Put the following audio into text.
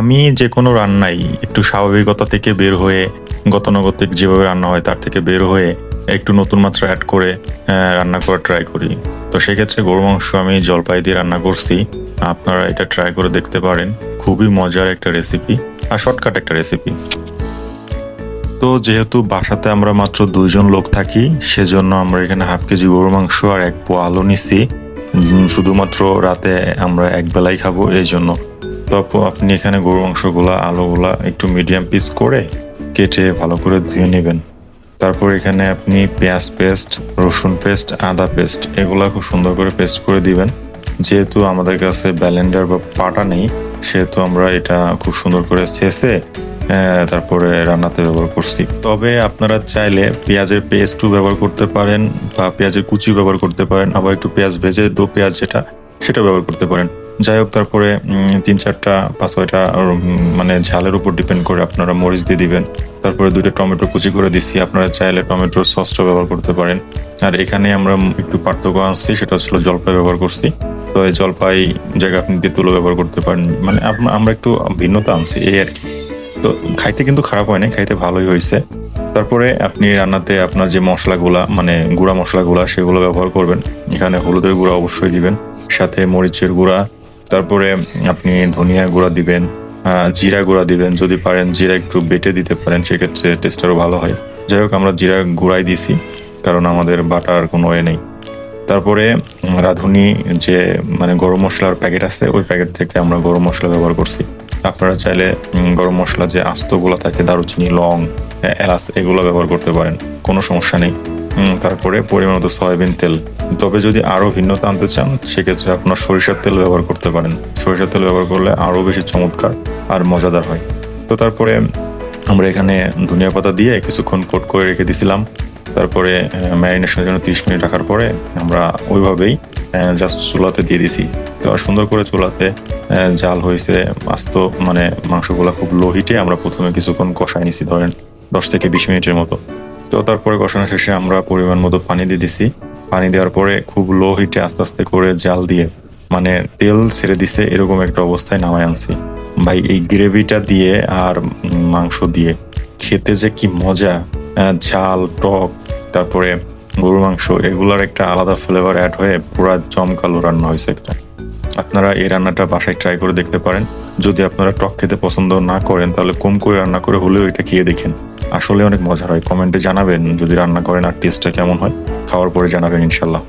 আমি যে কোনো রান্নাই একটু স্বাভাবিকতা থেকে বের হয়ে, গতানুগতিক যেভাবে রান্না হয় তার থেকে বের হয়ে একটু নতুন মাত্রা অ্যাড করে রান্না করার ট্রাই করি। তো সেক্ষেত্রে গরু মাংস আমি জলপাই দিয়ে রান্না করছি। আপনারা এটা ট্রাই করে দেখতে পারেন। খুবই মজার একটা রেসিপি আর শর্টকাট একটা রেসিপি তো যেহেতু বাসাতে আমরা মাত্র দুইজন লোক থাকি, সেজন্য আমরা এখানে হাফ কেজি গরুর মাংস আর এক পোয়া আলু নিছি। শুধুমাত্র রাতে আমরা এক বেলাই খাব, এই জন্য। তো আপু, আপনি এখানে গরু মাংসগুলা আলুগুলা একটু মিডিয়াম পিস করে কেটে ভালো করে ধুয়ে নেবেন। তারপর এখানে আপনি পেঁয়াজ পেস্ট রসুন পেস্ট আদা পেস্ট এগুলা খুব সুন্দর করে পেস্ট করে দিবেন। যেহেতু আমাদের কাছে ব্যালেন্ডার বা পাটা নেই সেহেতু আমরা এটা খুব সুন্দর করে শেষে তারপরে রান্নাতে ব্যবহার করছি। তবে আপনারা চাইলে পেঁয়াজের পেস্টও ব্যবহার করতে পারেন বা পেঁয়াজের কুচি ব্যবহার করতে পারেন আবার একটু পেঁয়াজ ভেজে দো পেঁয়াজ যেটা সেটা ব্যবহার করতে পারেন। যাই হোক, তারপরে তিন চারটা পাঁচ ছয়টা মানে ঝালের উপর ডিপেন্ড করে আপনারা মরিচ দিয়ে দিবেন। তারপরে দুটো টমেটো কুচি করে দিচ্ছি আপনারা চাইলে টমেটোর সসটা ব্যবহার করতে পারেন। আর এখানে আমরা একটু পার্থক্য আনছি, সেটা হচ্ছিল জলপাই ব্যবহার করছি। তো এই জলপাই জায়গায় আপনি তেঁতুলও ব্যবহার করতে পারেন। মানে আমরা একটু ভিন্নতা আনছি, এই আর কি। তো খাইতে কিন্তু খারাপ হয়নি খাইতে ভালোই হয়েছে। তারপরে আপনি রান্নাতে আপনার যে মশলাগুলা মানে গুঁড়া মশলাগুলা, সেগুলো ব্যবহার করবেন। এখানে হলুদের গুঁড়া অবশ্যই দিবেন। সাথে মরিচের গুঁড়া তারপরে আপনি ধনিয়া গুঁড়া দিবেন জিরা গুঁড়া দিবেন। যদি পারেন জিরা একটু বেটে দিতে পারেন, সেক্ষেত্রে টেস্ট আরও ভালো হয়। যাই হোক, আমরা জিরা গুঁড়াই দিছি, কারণ আমাদের বাটার কোনো এ নেই। তারপরে রাঁধুনি যে মানে গরম মশলার প্যাকেট আছে, ওই প্যাকেট থেকে আমরা গরম মশলা ব্যবহার করছি। আপনারা চাইলে গরম মশলা যে আস্তগুলো থাকে, দারুচিনি, লং এলাচ, এগুলো ব্যবহার করতে পারেন, কোনো সমস্যা নেই। তারপরে পরিমাণ মতো সয়াবিন তেল। তবে যদি আরও ভিন্নতা আনতে চান, সেক্ষেত্রে আপনার সরিষার তেল ব্যবহার করতে পারেন। সরিষার তেল ব্যবহার করলে আরও বেশি চমৎকার আর মজাদার হয়। তো তারপরে আমরা এখানে ধনিয়া পাতা দিয়ে কিছুক্ষণ কোট করে রেখে দিছিলাম। তারপরে ম্যারিনেশনের জন্য তিরিশ মিনিট রাখার পরে আমরা ওইভাবেই জাস্ট চুলাতে দিয়ে দিছি। তো সুন্দর করে চুলাতে জাল হয়েছে আস্ত মানে মাংসগুলো খুব লো হিটে আমরা প্রথমে কিছুক্ষণ কষাই নিছি, ধরেন দশ থেকে বিশ মিনিটের মতো। তো তারপরে কষানো শেষে আমরা পরিমাণ মতো পানি দিয়ে দিছি। পানি দেওয়ার পরে খুব লো হিটে আস্তে আস্তে করে জাল দিয়ে মানে তেল ছেড়ে দিছে, এরকম একটা অবস্থায় নামায় আনছি। ভাই, এই গ্রেভিটা দিয়ে আর মাংস দিয়ে খেতে যে কি মজা ঝাল, টক, তারপরে গরুর মাংস, এগুলোর একটা আলাদা ফ্লেভার অ্যাড হয়ে পুরা জমকালো রান্না হয়েছে একটা। আপনারা এই রান্নাটা বাসায় ট্রাই করে দেখতে পারেন। যদি আপনারা টক খেতে পছন্দ না করেন, তাহলে কম করে রান্না করে হলেও এটা খেয়ে দেখেন। আসলে অনেক মজার হয়। কমেন্টে জানাবেন যদি রান্না করেন আর টেস্টটা কেমন হয়। খাওয়ার পরে জানাবেন ইনশাল্লাহ।